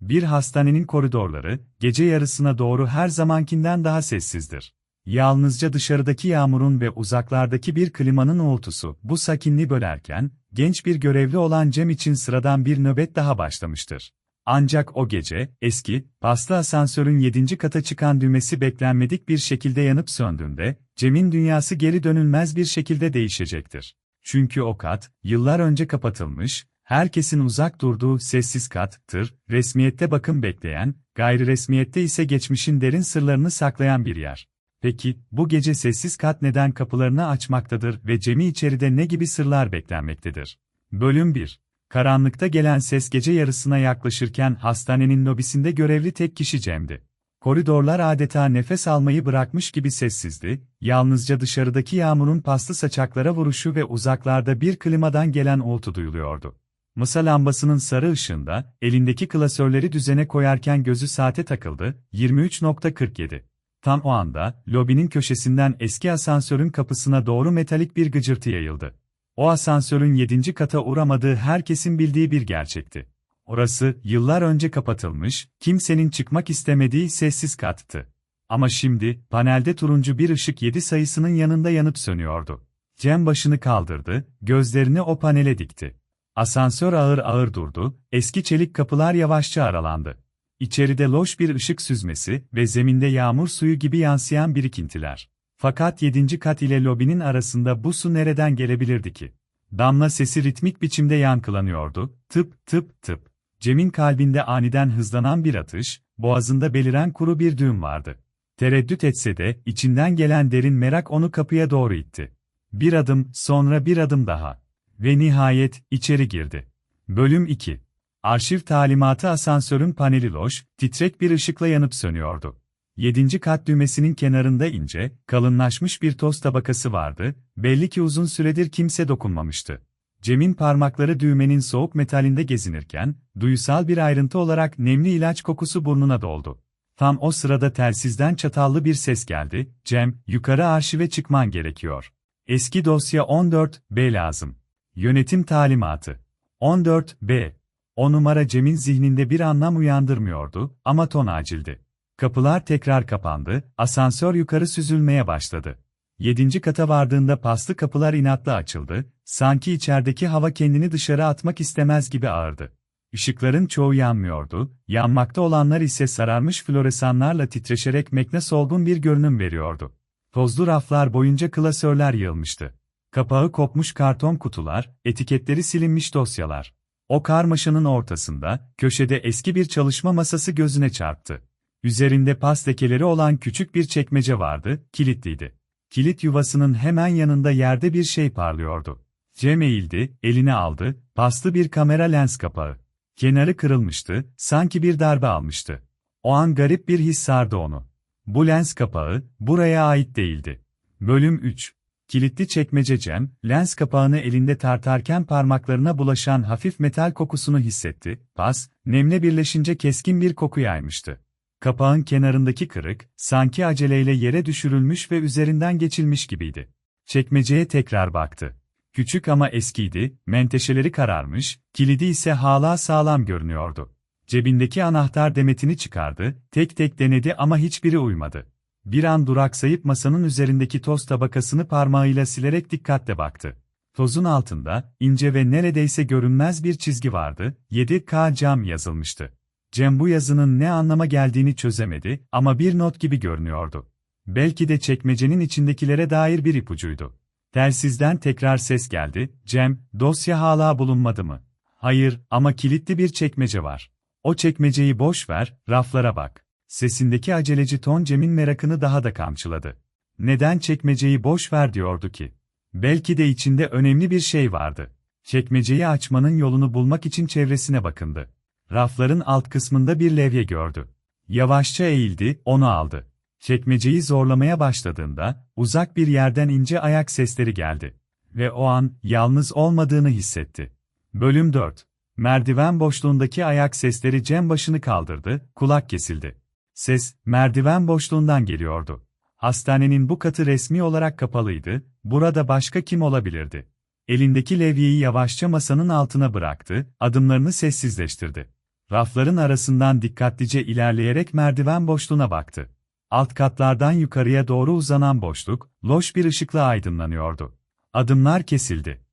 Bir hastanenin koridorları, gece yarısına doğru her zamankinden daha sessizdir. Yalnızca dışarıdaki yağmurun ve uzaklardaki bir klimanın uğultusu bu sakinliği bölerken, genç bir görevli olan Cem için sıradan bir nöbet daha başlamıştır. Ancak o gece, eski, paslı asansörün 7. kata çıkan düğmesi beklenmedik bir şekilde yanıp söndüğünde, Cem'in dünyası geri dönülmez bir şekilde değişecektir. Çünkü o kat, yıllar önce kapatılmış, herkesin uzak durduğu sessiz kattır, resmiyette bakım bekleyen, gayri resmiyette ise geçmişin derin sırlarını saklayan bir yer. Peki, bu gece sessiz kat neden kapılarını açmaktadır ve Cem'i içeride ne gibi sırlar beklenmektedir? Bölüm 1 Karanlıkta gelen ses gece yarısına yaklaşırken hastanenin lobisinde görevli tek kişi Cem'di. Koridorlar adeta nefes almayı bırakmış gibi sessizdi, yalnızca dışarıdaki yağmurun paslı saçaklara vuruşu ve uzaklarda bir klimadan gelen uğultu duyuluyordu. Masa lambasının sarı ışığında, elindeki klasörleri düzene koyarken gözü saate takıldı, 23.47. Tam o anda, lobinin köşesinden eski asansörün kapısına doğru metalik bir gıcırtı yayıldı. O asansörün yedinci kata uğramadığı herkesin bildiği bir gerçekti. Orası, yıllar önce kapatılmış, kimsenin çıkmak istemediği sessiz kattı. Ama şimdi, panelde turuncu bir ışık 7 sayısının yanında yanıp sönüyordu. Cem başını kaldırdı, gözlerini o panele dikti. Asansör ağır ağır durdu, eski çelik kapılar yavaşça aralandı. İçeride loş bir ışık süzmesi ve zeminde yağmur suyu gibi yansıyan birikintiler. Fakat yedinci kat ile lobinin arasında bu su nereden gelebilirdi ki? Damla sesi ritmik biçimde yankılanıyordu, tıp tıp tıp. Cem'in kalbinde aniden hızlanan bir atış, boğazında beliren kuru bir düğüm vardı. Tereddüt etse de, içinden gelen derin merak onu kapıya doğru itti. Bir adım, sonra bir adım daha. Ve nihayet, içeri girdi. Bölüm 2 Arşiv talimatı asansörün paneli loş, titrek bir ışıkla yanıp sönüyordu. Yedinci kat düğmesinin kenarında ince, kalınlaşmış bir toz tabakası vardı, belli ki uzun süredir kimse dokunmamıştı. Cem'in parmakları düğmenin soğuk metalinde gezinirken, duysal bir ayrıntı olarak nemli ilaç kokusu burnuna doldu. Tam o sırada telsizden çatallı bir ses geldi, Cem, yukarı arşive çıkman gerekiyor. Eski dosya 14B lazım. Yönetim talimatı. 14B. O numara Cem'in zihninde bir anlam uyandırmıyordu ama ton acildi. Kapılar tekrar kapandı, asansör yukarı süzülmeye başladı. Yedinci kata vardığında paslı kapılar inatla açıldı, sanki içerideki hava kendini dışarı atmak istemez gibi ağırdı. Işıkların çoğu yanmıyordu, yanmakta olanlar ise sararmış floresanlarla titreşerek mekne solgun bir görünüm veriyordu. Tozlu raflar boyunca klasörler yığılmıştı. Kapağı kopmuş karton kutular, etiketleri silinmiş dosyalar. O karmaşanın ortasında, köşede eski bir çalışma masası gözüne çarptı. Üzerinde pas lekeleri olan küçük bir çekmece vardı, kilitliydi. Kilit yuvasının hemen yanında yerde bir şey parlıyordu. Cem eğildi, eline aldı, paslı bir kamera lens kapağı. Kenarı kırılmıştı, sanki bir darbe almıştı. O an garip bir his sardı onu. Bu lens kapağı, buraya ait değildi. Bölüm 3 Kilitli çekmece Cem, lens kapağını elinde tartarken parmaklarına bulaşan hafif metal kokusunu hissetti, pas, nemle birleşince keskin bir koku yaymıştı. Kapağın kenarındaki kırık, sanki aceleyle yere düşürülmüş ve üzerinden geçilmiş gibiydi. Çekmeceye tekrar baktı. Küçük ama eskiydi, menteşeleri kararmış, kilidi ise hala sağlam görünüyordu. Cebindeki anahtar demetini çıkardı, tek tek denedi ama hiçbiri uymadı. Bir an duraksayıp masanın üzerindeki toz tabakasını parmağıyla silerek dikkatle baktı. Tozun altında, ince ve neredeyse görünmez bir çizgi vardı, 7K cam yazılmıştı. Cem bu yazının ne anlama geldiğini çözemedi ama bir not gibi görünüyordu. Belki de çekmecenin içindekilere dair bir ipucuydu. Telsizden tekrar ses geldi, Cem, dosya hala bulunmadı mı? Hayır, ama kilitli bir çekmece var. O çekmeceyi boş ver, raflara bak. Sesindeki aceleci ton Cem'in merakını daha da kamçıladı. Neden çekmeceyi boş ver diyordu ki? Belki de içinde önemli bir şey vardı. Çekmeceyi açmanın yolunu bulmak için çevresine bakındı. Rafların alt kısmında bir levye gördü. Yavaşça eğildi, onu aldı. Çekmeceyi zorlamaya başladığında, uzak bir yerden ince ayak sesleri geldi. Ve o an, yalnız olmadığını hissetti. Bölüm 4 Merdiven boşluğundaki ayak sesleri Cem başını kaldırdı, kulak kesildi. Ses, merdiven boşluğundan geliyordu. Hastanenin bu katı resmi olarak kapalıydı, burada başka kim olabilirdi? Elindeki levyeyi yavaşça masanın altına bıraktı, adımlarını sessizleştirdi. Rafların arasından dikkatlice ilerleyerek merdiven boşluğuna baktı. Alt katlardan yukarıya doğru uzanan boşluk, loş bir ışıkla aydınlanıyordu. Adımlar kesildi.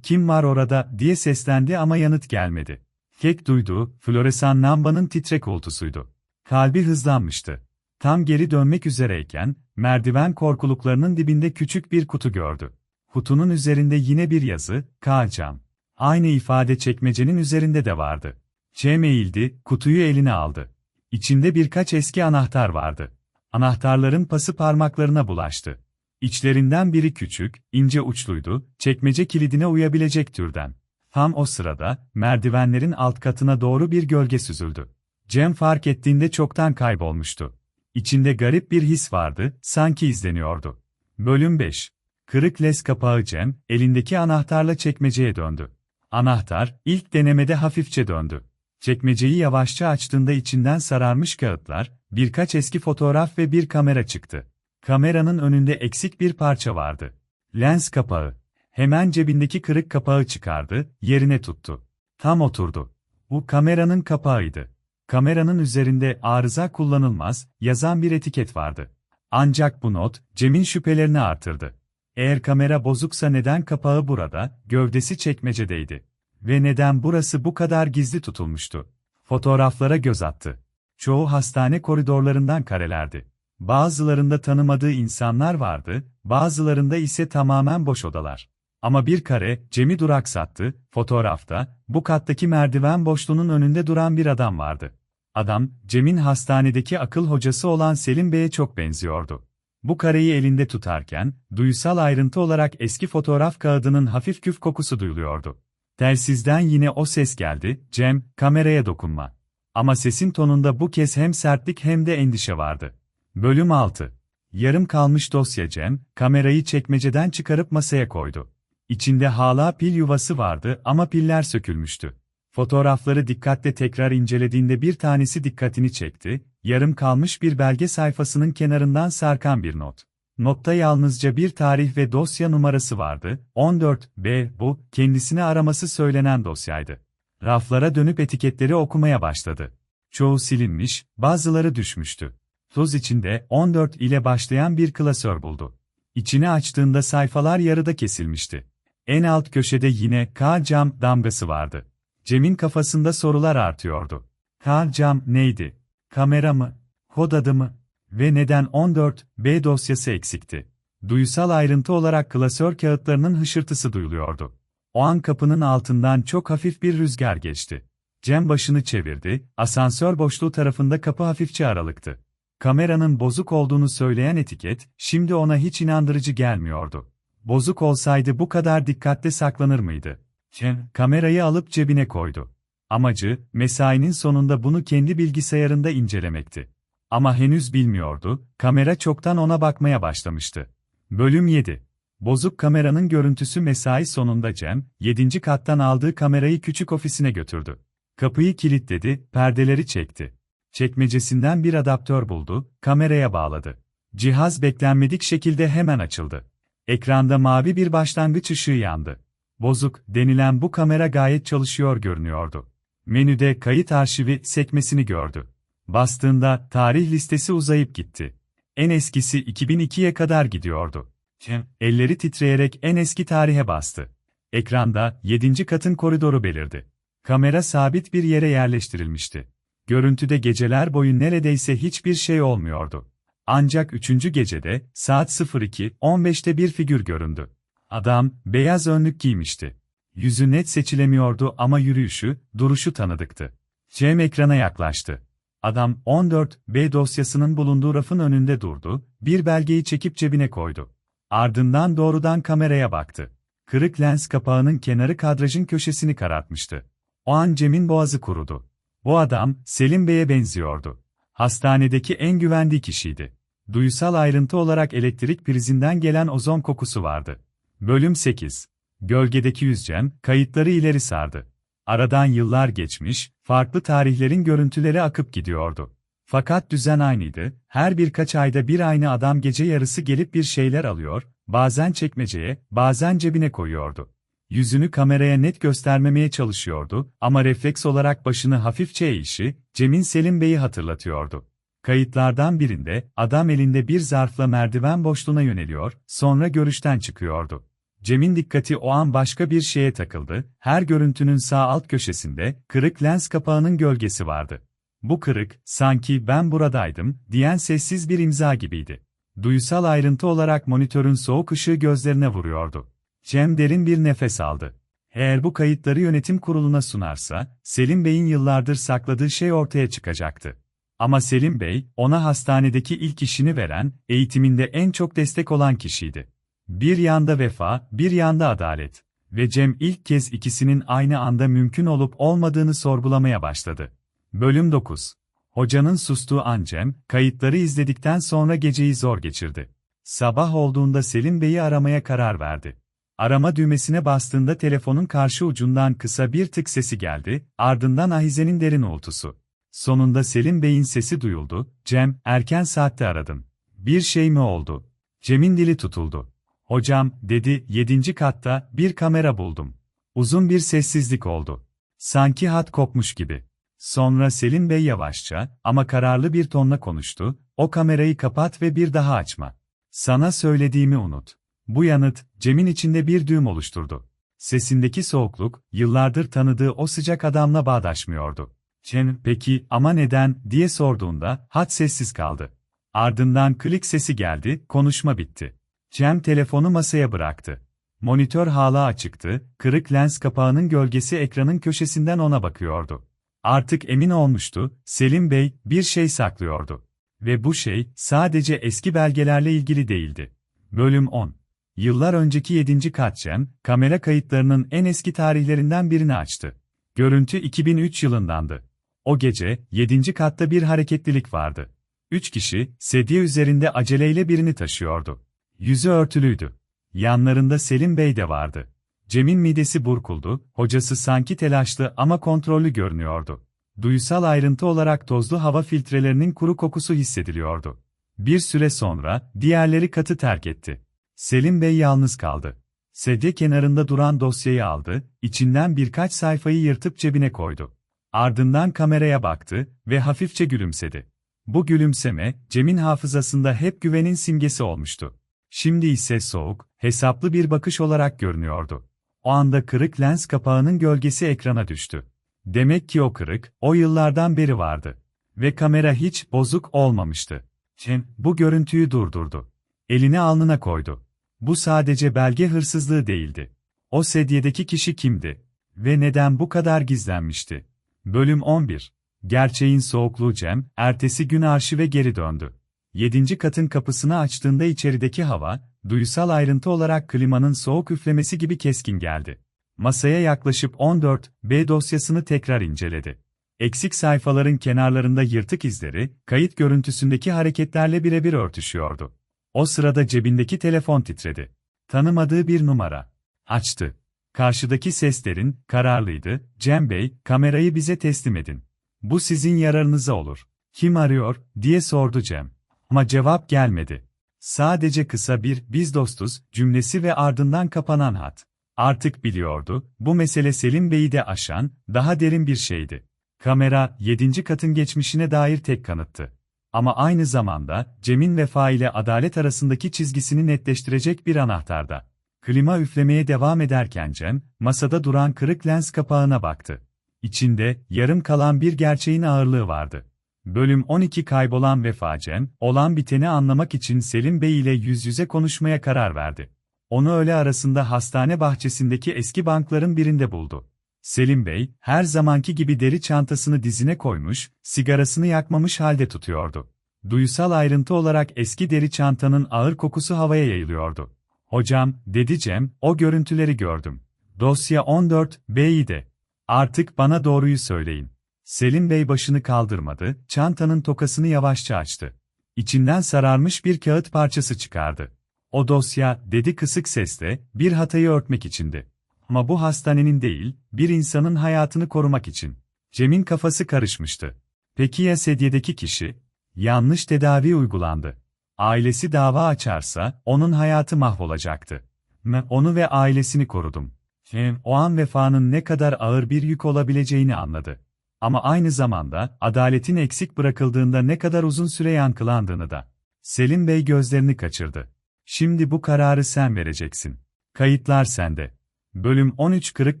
Kim var orada diye seslendi ama yanıt gelmedi. Kek duyduğu, floresan lambanın titrek uğultusuydu. Kalbi hızlanmıştı. Tam geri dönmek üzereyken, merdiven korkuluklarının dibinde küçük bir kutu gördü. Kutunun üzerinde yine bir yazı, Kağıcam. Aynı ifade çekmecenin üzerinde de vardı. Cem eğildi, kutuyu eline aldı. İçinde birkaç eski anahtar vardı. Anahtarların pası parmaklarına bulaştı. İçlerinden biri küçük, ince uçluydu, çekmece kilidine uyabilecek türden. Tam o sırada, merdivenlerin alt katına doğru bir gölge süzüldü. Cem fark ettiğinde çoktan kaybolmuştu. İçinde garip bir his vardı, sanki izleniyordu. Bölüm 5 Kırık les kapağı Cem, elindeki anahtarla çekmeceye döndü. Anahtar, ilk denemede hafifçe döndü. Çekmeceyi yavaşça açtığında içinden sararmış kağıtlar, birkaç eski fotoğraf ve bir kamera çıktı. Kameranın önünde eksik bir parça vardı. Lens kapağı. Hemen cebindeki kırık kapağı çıkardı, yerine tuttu. Tam oturdu. Bu kameranın kapağıydı. Kameranın üzerinde arıza kullanılmaz yazan bir etiket vardı. Ancak bu not, Cem'in şüphelerini artırdı. Eğer kamera bozuksa neden kapağı burada, gövdesi çekmecedeydi? Ve neden burası bu kadar gizli tutulmuştu? Fotoğraflara göz attı. Çoğu hastane koridorlarından karelerdi. Bazılarında tanımadığı insanlar vardı, bazılarında ise tamamen boş odalar. Ama bir kare, Cem'i duraksattı, fotoğrafta, bu kattaki merdiven boşluğunun önünde duran bir adam vardı. Adam, Cem'in hastanedeki akıl hocası olan Selim Bey'e çok benziyordu. Bu kareyi elinde tutarken, duysal ayrıntı olarak eski fotoğraf kağıdının hafif küf kokusu duyuluyordu. Telsizden yine o ses geldi, Cem, kameraya dokunma. Ama sesin tonunda bu kez hem sertlik hem de endişe vardı. Bölüm 6 Yarım kalmış dosya Cem, kamerayı çekmeceden çıkarıp masaya koydu. İçinde hala pil yuvası vardı ama piller sökülmüştü. Fotoğrafları dikkatle tekrar incelediğinde bir tanesi dikkatini çekti, yarım kalmış bir belge sayfasının kenarından sarkan bir not. Notta yalnızca bir tarih ve dosya numarası vardı, 14B bu, kendisini araması söylenen dosyaydı. Raflara dönüp etiketleri okumaya başladı. Çoğu silinmiş, bazıları düşmüştü. Toz içinde 14 ile başlayan bir klasör buldu. İçini açtığında sayfalar yarıda kesilmişti. En alt köşede yine K cam damgası vardı. Cem'in kafasında sorular artıyordu. K cam neydi? Kamera mı? Kod adı mı? Ve neden 14B dosyası eksikti? Duysal ayrıntı olarak klasör kağıtlarının hışırtısı duyuluyordu. O an kapının altından çok hafif bir rüzgar geçti. Cem başını çevirdi, asansör boşluğu tarafında kapı hafifçe aralıktı. Kameranın bozuk olduğunu söyleyen etiket, şimdi ona hiç inandırıcı gelmiyordu. Bozuk olsaydı bu kadar dikkatle saklanır mıydı? Cem, kamerayı alıp cebine koydu. Amacı, mesainin sonunda bunu kendi bilgisayarında incelemekti. Ama henüz bilmiyordu, kamera çoktan ona bakmaya başlamıştı. Bölüm 7 Bozuk kameranın görüntüsü mesai sonunda Cem, 7. kattan aldığı kamerayı küçük ofisine götürdü. Kapıyı kilitledi, perdeleri çekti. Çekmecesinden bir adaptör buldu, kameraya bağladı. Cihaz beklenmedik şekilde hemen açıldı. Ekranda mavi bir başlangıç ışığı yandı. Bozuk denilen bu kamera gayet çalışıyor görünüyordu. Menüde kayıt arşivi sekmesini gördü. Bastığında tarih listesi uzayıp gitti. En eskisi 2002'ye kadar gidiyordu. Cem, elleri titreyerek en eski tarihe bastı. Ekranda 7. katın koridoru belirdi. Kamera sabit bir yere yerleştirilmişti. Görüntüde geceler boyu neredeyse hiçbir şey olmuyordu. Ancak üçüncü gecede, saat 02.15'te bir figür göründü. Adam, beyaz önlük giymişti. Yüzü net seçilemiyordu ama yürüyüşü, duruşu tanıdıktı. Cem ekrana yaklaştı. Adam, 14B dosyasının bulunduğu rafın önünde durdu, bir belgeyi çekip cebine koydu. Ardından doğrudan kameraya baktı. Kırık lens kapağının kenarı kadrajın köşesini karartmıştı. O an Cem'in boğazı kurudu. Bu adam, Selim Bey'e benziyordu. Hastanedeki en güvendiği kişiydi. Duysal ayrıntı olarak elektrik prizinden gelen ozon kokusu vardı. Bölüm 8 Gölgedeki yüzcem, kayıtları ileri sardı. Aradan yıllar geçmiş, farklı tarihlerin görüntüleri akıp gidiyordu. Fakat düzen aynıydı, her birkaç ayda bir aynı adam gece yarısı gelip bir şeyler alıyor, bazen çekmeceye, bazen cebine koyuyordu. Yüzünü kameraya net göstermemeye çalışıyordu ama refleks olarak başını hafifçe eğişi, Cem'in Selim Bey'i hatırlatıyordu. Kayıtlardan birinde, adam elinde bir zarfla merdiven boşluğuna yöneliyor, sonra görüşten çıkıyordu. Cem'in dikkati o an başka bir şeye takıldı, her görüntünün sağ alt köşesinde, kırık lens kapağının gölgesi vardı. Bu kırık, sanki ben buradaydım, diyen sessiz bir imza gibiydi. Duysal ayrıntı olarak monitörün soğuk ışığı gözlerine vuruyordu. Cem derin bir nefes aldı. Eğer bu kayıtları yönetim kuruluna sunarsa, Selim Bey'in yıllardır sakladığı şey ortaya çıkacaktı. Ama Selim Bey, ona hastanedeki ilk işini veren, eğitiminde en çok destek olan kişiydi. Bir yanda vefa, bir yanda adalet. Ve Cem ilk kez ikisinin aynı anda mümkün olup olmadığını sorgulamaya başladı. Bölüm 9 Hocanın sustuğu an Cem, kayıtları izledikten sonra geceyi zor geçirdi. Sabah olduğunda Selim Bey'i aramaya karar verdi. Arama düğmesine bastığında telefonun karşı ucundan kısa bir tık sesi geldi, ardından Ahize'nin derin uğultusu. Sonunda Selim Bey'in sesi duyuldu, Cem, erken saatte aradın. Bir şey mi oldu? Cem'in dili tutuldu. Hocam, dedi, yedinci katta, bir kamera buldum. Uzun bir sessizlik oldu. Sanki hat kopmuş gibi. Sonra Selim Bey yavaşça, ama kararlı bir tonla konuştu, o kamerayı kapat ve bir daha açma. Sana söylediğimi unut. Bu yanıt, Cem'in içinde bir düğüm oluşturdu. Sesindeki soğukluk, yıllardır tanıdığı o sıcak adamla bağdaşmıyordu. Cem, peki ama neden, diye sorduğunda, hat sessiz kaldı. Ardından klik sesi geldi, konuşma bitti. Cem telefonu masaya bıraktı. Monitör hala açıktı, kırık lens kapağının gölgesi ekranın köşesinden ona bakıyordu. Artık emin olmuştu, Selim Bey, bir şey saklıyordu. Ve bu şey, sadece eski belgelerle ilgili değildi. Bölüm 10 Yıllar önceki 7. kat Cem, kamera kayıtlarının en eski tarihlerinden birini açtı. Görüntü 2003 yılındandı. O gece, 7. katta bir hareketlilik vardı. Üç kişi, sedye üzerinde aceleyle birini taşıyordu. Yüzü örtülüydü. Yanlarında Selim Bey de vardı. Cem'in midesi burkuldu, hocası sanki telaşlı ama kontrollü görünüyordu. Duysal ayrıntı olarak tozlu hava filtrelerinin kuru kokusu hissediliyordu. Bir süre sonra, diğerleri katı terk etti. Selim Bey yalnız kaldı. Sedye kenarında duran dosyayı aldı, içinden birkaç sayfayı yırtıp cebine koydu. Ardından kameraya baktı ve hafifçe gülümsedi. Bu gülümseme, Cem'in hafızasında hep güvenin simgesi olmuştu. Şimdi ise soğuk, hesaplı bir bakış olarak görünüyordu. O anda kırık lens kapağının gölgesi ekrana düştü. Demek ki o kırık, o yıllardan beri vardı. Ve kamera hiç bozuk olmamıştı. Cem, bu görüntüyü durdurdu. Elini alnına koydu. Bu sadece belge hırsızlığı değildi. O sedyedeki kişi kimdi? Ve neden bu kadar gizlenmişti? Bölüm 11 Gerçeğin soğukluğu Cem, ertesi gün arşive geri döndü. Yedinci katın kapısını açtığında içerideki hava, duysal ayrıntı olarak klimanın soğuk üflemesi gibi keskin geldi. Masaya yaklaşıp 14B dosyasını tekrar inceledi. Eksik sayfaların kenarlarında yırtık izleri, kayıt görüntüsündeki hareketlerle birebir örtüşüyordu. O sırada cebindeki telefon titredi. Tanımadığı bir numara. Açtı. Karşıdaki seslerin, kararlıydı, Cem Bey, kamerayı bize teslim edin. Bu sizin yararınıza olur. Kim arıyor, diye sordu Cem. Ama cevap gelmedi. Sadece kısa bir, biz dostuz, cümlesi ve ardından kapanan hat. Artık biliyordu, bu mesele Selim Bey'i de aşan, daha derin bir şeydi. Kamera, yedinci katın geçmişine dair tek kanıttı. Ama aynı zamanda, Cem'in vefa ile adalet arasındaki çizgisini netleştirecek bir anahtarda. Klima üflemeye devam ederken Cem, masada duran kırık lens kapağına baktı. İçinde, yarım kalan bir gerçeğin ağırlığı vardı. Bölüm 12 Kaybolan Vefa Cem, olan biteni anlamak için Selim Bey ile yüz yüze konuşmaya karar verdi. Onu öğle arasında hastane bahçesindeki eski bankların birinde buldu. Selim Bey, her zamanki gibi deri çantasını dizine koymuş, sigarasını yakmamış halde tutuyordu. Duysal ayrıntı olarak eski deri çantanın ağır kokusu havaya yayılıyordu. Hocam, dedi Cem, o görüntüleri gördüm. Dosya 14, B'yi de. Artık bana doğruyu söyleyin. Selim Bey başını kaldırmadı, çantanın tokasını yavaşça açtı. İçinden sararmış bir kağıt parçası çıkardı. O dosya, dedi kısık sesle, bir hatayı örtmek içindi. Ama bu hastanenin değil, bir insanın hayatını korumak için. Cem'in kafası karışmıştı. Peki ya sedyedeki kişi? Yanlış tedavi uygulandı. Ailesi dava açarsa, onun hayatı mahvolacaktı. Mı, onu ve ailesini korudum. Hem o an vefanın ne kadar ağır bir yük olabileceğini anladı. Ama aynı zamanda adaletin eksik bırakıldığında ne kadar uzun süre yankılandığını da. Selim Bey gözlerini kaçırdı. Şimdi bu kararı sen vereceksin. Kayıtlar sende. Bölüm 13 Kırık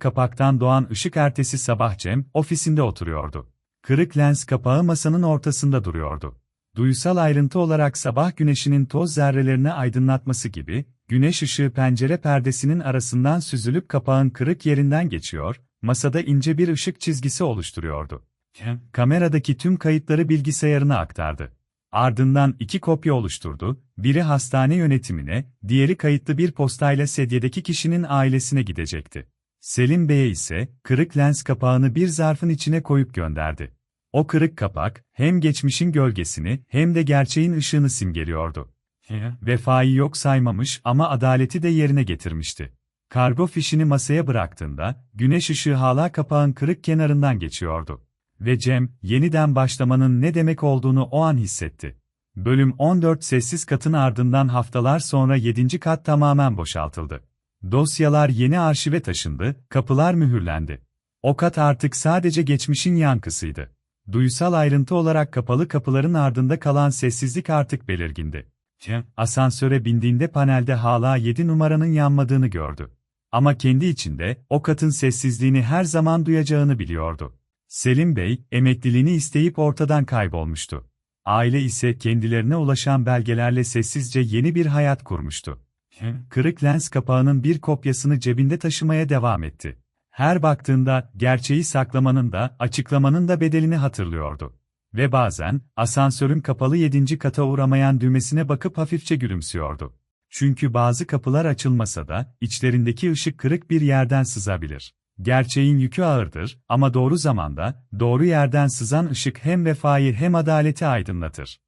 kapaktan doğan ışık ertesi sabah Cem, ofisinde oturuyordu. Kırık lens kapağı masanın ortasında duruyordu. Duysal ayrıntı olarak sabah güneşinin toz zerrelerini aydınlatması gibi, güneş ışığı pencere perdesinin arasından süzülüp kapağın kırık yerinden geçiyor, masada ince bir ışık çizgisi oluşturuyordu. Kameradaki tüm kayıtları bilgisayarına aktardı. Ardından iki kopya oluşturdu, biri hastane yönetimine, diğeri kayıtlı bir postayla sedyedeki kişinin ailesine gidecekti. Selim Bey'e ise, kırık lens kapağını bir zarfın içine koyup gönderdi. O kırık kapak, hem geçmişin gölgesini hem de gerçeğin ışığını simgeliyordu. Vefayı yok saymamış ama adaleti de yerine getirmişti. Kargo fişini masaya bıraktığında, güneş ışığı hala kapağın kırık kenarından geçiyordu. Ve Cem, yeniden başlamanın ne demek olduğunu o an hissetti. Bölüm 14 sessiz katın ardından haftalar sonra 7. kat tamamen boşaltıldı. Dosyalar yeni arşive taşındı, kapılar mühürlendi. O kat artık sadece geçmişin yankısıydı. Duysal ayrıntı olarak kapalı kapıların ardında kalan sessizlik artık belirgindi. Cem, asansöre bindiğinde panelde hala 7 numaranın yanmadığını gördü. Ama kendi içinde, o katın sessizliğini her zaman duyacağını biliyordu. Selim Bey, emekliliğini isteyip ortadan kaybolmuştu. Aile ise kendilerine ulaşan belgelerle sessizce yeni bir hayat kurmuştu. Kırık lens kapağının bir kopyasını cebinde taşımaya devam etti. Her baktığında, gerçeği saklamanın da, açıklamanın da bedelini hatırlıyordu. Ve bazen, asansörün kapalı yedinci kata uğramayan düğmesine bakıp hafifçe gülümsüyordu. Çünkü bazı kapılar açılmasa da, içlerindeki ışık kırık bir yerden sızabilir. Gerçeğin yükü ağırdır ama doğru zamanda, doğru yerden sızan ışık hem vefayı hem adaleti aydınlatır.